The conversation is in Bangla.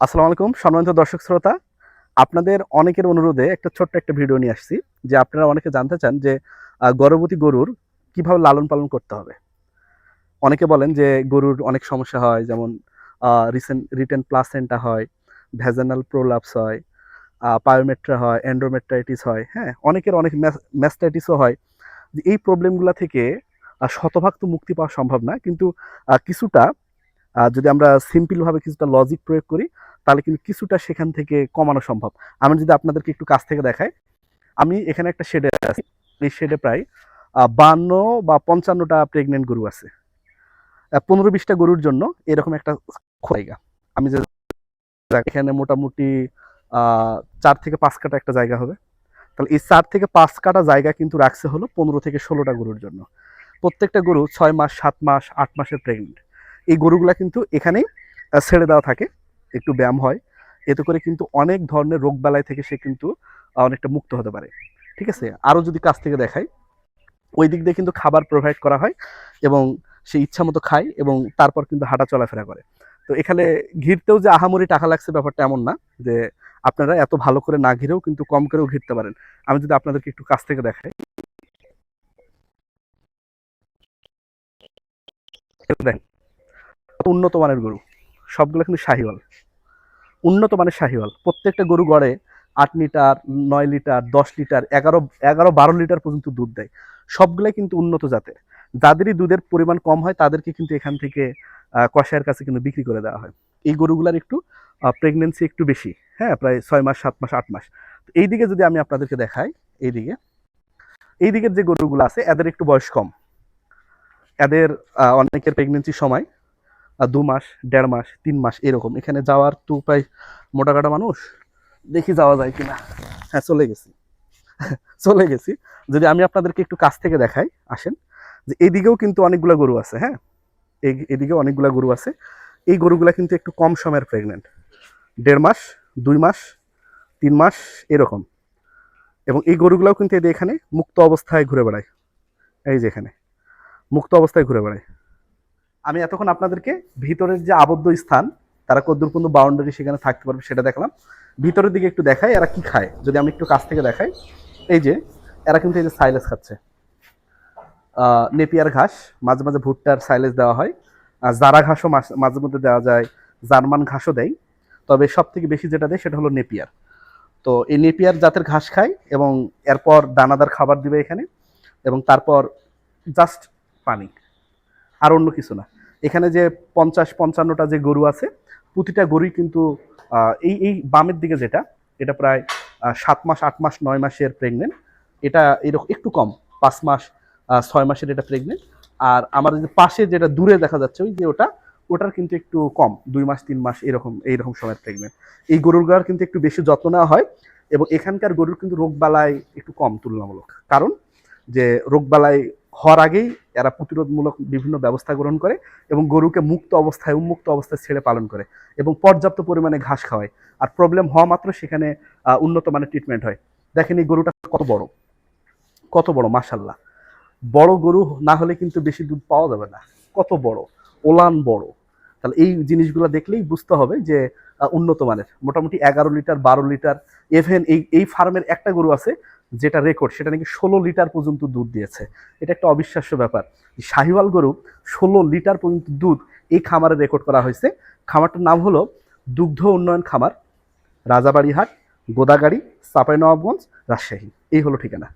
আসসালামু আলাইকুম, সম্মানিত দর্শক শ্রোতা। আপনাদের অনেকের অনুরোধে একটা ছোট্ট একটা ভিডিও নিয়ে আসছি, যে আপনারা অনেকে জানতে চান যে গর্ভবতী গরুর কীভাবে লালন পালন করতে হবে। অনেকে বলেন যে, গরুর অনেক সমস্যা হয়, যেমন রিসেন্ট রিটেন প্লাসেন্টা হয় ভ্যাজানাল প্রোলাপস হয় পায়োমেট্রা হয় অ্যান্ড্রোমেট্রাইটিস হয় হ্যাঁ অনেকের অনেক ম্যাস্টাইটিসও হয়। যে এই প্রবলেমগুলো থেকে শতভাগ তো মুক্তি পাওয়া সম্ভব না, কিন্তু কিছুটা যদি আমরা সিম্পলভাবে কিছুটা লজিক প্রয়োগ করি, তাহলে কিন্তু কিছুটা সেখান থেকে কমানো সম্ভব। আমি যদি আপনাদেরকে একটু কাছ থেকে দেখাই, আমি এখানে একটা শেডে আছি। এই শেডে প্রায় বান্ন বা পঞ্চান্নটা প্রেগনেন্ট গরু আছে। পনেরো বিশটা গরুর জন্য এরকম একটা জায়গা। আমি যে এখানে মোটামুটি চার থেকে পাঁচ কাটা একটা জায়গা হবে। তাহলে এই চার থেকে পাঁচ কাটা জায়গা কিন্তু রাখছে হলো পনেরো থেকে ষোলোটা গরুর জন্য। প্রত্যেকটা গরু ছয় মাস, সাত মাস, আট মাসের প্রেগনেন্ট এই গরুগুলা কিন্তু এখানেই ছেড়ে দেওয়া থাকে, একটু ব্যায়াম হয়। এতে করে কিন্তু অনেক ধরনের রোগ বালাই থেকে সে কিন্তু অনেকটা মুক্ত হতে পারে। ঠিক আছে? আরও যদি কাছ থেকে দেখাই, ওই দিক দিয়ে কিন্তু খাবার প্রোভাইড করা হয় এবং সে ইচ্ছা মতো খায় এবং তারপর কিন্তু হাঁটা চলাফেরা করে। তো এখানে ঘিরতেও যে আহামরি টাকা লাগছে ব্যাপারটা এমন না যে আপনারা এত ভালো করে না ঘিরেও কিন্তু কম করেও ঘিরতে পারেন। আমি যদি আপনাদেরকে একটু কাছ থেকে দেখাই। কত উন্নত মানের গরু। সবগুলো কিন্তু শাহিওয়াল। উন্নত মানের শাহিওয়াল। প্রত্যেকটা গরু গড়ে আট লিটার, নয় লিটার, দশ লিটার, এগারো এগারো, বারো লিটার পর্যন্ত দুধ দেয়। সবগুলাই কিন্তু উন্নত জাতের। যাদেরই দুধের পরিমাণ কম হয়, তাদেরকে কিন্তু এখান থেকে কষায়ের কাছে কিন্তু বিক্রি করে দেওয়া হয়। এই গরুগুলার একটু প্রেগনেন্সি একটু বেশি হ্যাঁ প্রায় ছয় মাস, সাত মাস, আট মাস। তো এইদিকে যদি আমি আপনাদেরকে দেখাই, এইদিকে। এই দিকের যে গরুগুলো আছে, এদের একটু বয়স কম। এদের অনেকের প্রেগনেন্সির সময় দু মাস, দেড় মাস, তিন মাস এরকম। এখানে যাওয়ার তো প্রায় মোটা কাটা মানুষ, দেখি যাওয়া যায় কিনা। হ্যাঁ চলে গেছি। চলে গেছি। যদি আমি আপনাদেরকে একটু কাছ থেকে দেখাই, আসেন। যে এইদিকেও কিন্তু অনেকগুলো গরু আছে হ্যাঁ? এই এদিকে অনেকগুলো গরু আছে। এই গরুগুলা কিন্তু একটু কম সময়ের প্রেগনেন্ট দেড় মাস, দুই মাস, তিন মাস, এরকম। এবং এই গরুগুলাও কিন্তু এদের এখানে মুক্ত অবস্থায় ঘুরে বেড়ায়। এই যে এখানে। মুক্ত অবস্থায় ঘুরে বেড়ায়। আমি এতক্ষণ আপনাদেরকে ভিতরের যে আবদ্ধ স্থান, তারা কদ্দুর পর্যন্ত বাউন্ডারি সেখানে থাকতে পারবে, সেটা দেখলাম। ভিতরের দিকে একটু দেখাই, এরা কি খায়? যদি আমি একটু কাছ থেকে দেখাই। এই যে, এরা কিন্তু এই যে সাইলেস খাচ্ছে। নেপিয়ার ঘাস, মাঝে মাঝে ভুট্টার সাইলেস দেওয়া হয়। আর জারা ঘাসও মাঝে মধ্যে দেওয়া যায়, জার্মান ঘাসও দেয়। তবে সব থেকে বেশি যেটা দেয়, সেটা হলো নেপিয়ার। তো এই নেপিয়ার জাতের ঘাস খায় এবং এরপর দানাদার খাবার দিবে এখানে, এবং তারপর জাস্ট পানি, আর অন্য কিছু না। এখানে যে পঞ্চাশ পঞ্চান্নটা যে গরু আছে, প্রতিটা গরুই কিন্তু এই এই বামের দিকে যেটা, এটা প্রায় সাত মাস, আট মাস, নয় মাসের প্রেগনেন্ট এটা এরকম একটু কম, পাঁচ মাস ছয় মাসের এটা প্রেগনেন্ট আর আমার যে পাশে যেটা দূরে দেখা যাচ্ছে, ওই যে ওটা, ওটার কিন্তু একটু কম, দুই মাস, তিন মাস এরকম, এইরকম সময়ের প্রেগনেন্ট এই গরুর কিন্তু একটু বেশি যত্ন নেওয়া হয় এবং এখানকার গরুর কিন্তু রোগ বালাই একটু কম তুলনামূলক। কারণ যে রোগ বালাই হওয়ার আগেই এরা প্রতিরোধমূলক বিভিন্ন ব্যবস্থা গ্রহণ করে এবং গরুকে মুক্ত অবস্থায়, উন্মুক্ত অবস্থায় ছেড়ে পালন করে এবং পর্যাপ্ত পরিমাণে ঘাস খাওয়ায়। আর প্রবলেম হওয়া মাত্র সেখানে উন্নত মানের ট্রিটমেন্ট হয়। দেখেন এই গরুটা কত বড়। কত বড় মাসাল্লাহ বড় গরু না হলে কিন্তু বেশি দুধ পাওয়া যাবে না। কত বড়, ওলান বড়। তাহলে এই জিনিসগুলো দেখলেই বুঝতে হবে যে উন্নত মানের। মোটামুটি এগারো লিটার, বারো লিটার এভেন এই এই ফার্মের একটা গরু আছে যেটা রেকর্ড সেটা নাকি ষোলো লিটার পর্যন্ত দুধ দিয়েছে। এটা একটা অবিশ্বাস্য ব্যাপার। শাহিওয়াল গরু ষোলো লিটার পর্যন্ত দুধ এই খামারে রেকর্ড করা হয়েছে। খামারটার নাম হলো দুগ্ধ উন্নয়ন খামার, রাজাবাড়িহাট, গোদাগাড়ি চাঁপাইনবাবগঞ্জ রাজশাহী। এই হলো ঠিকানা।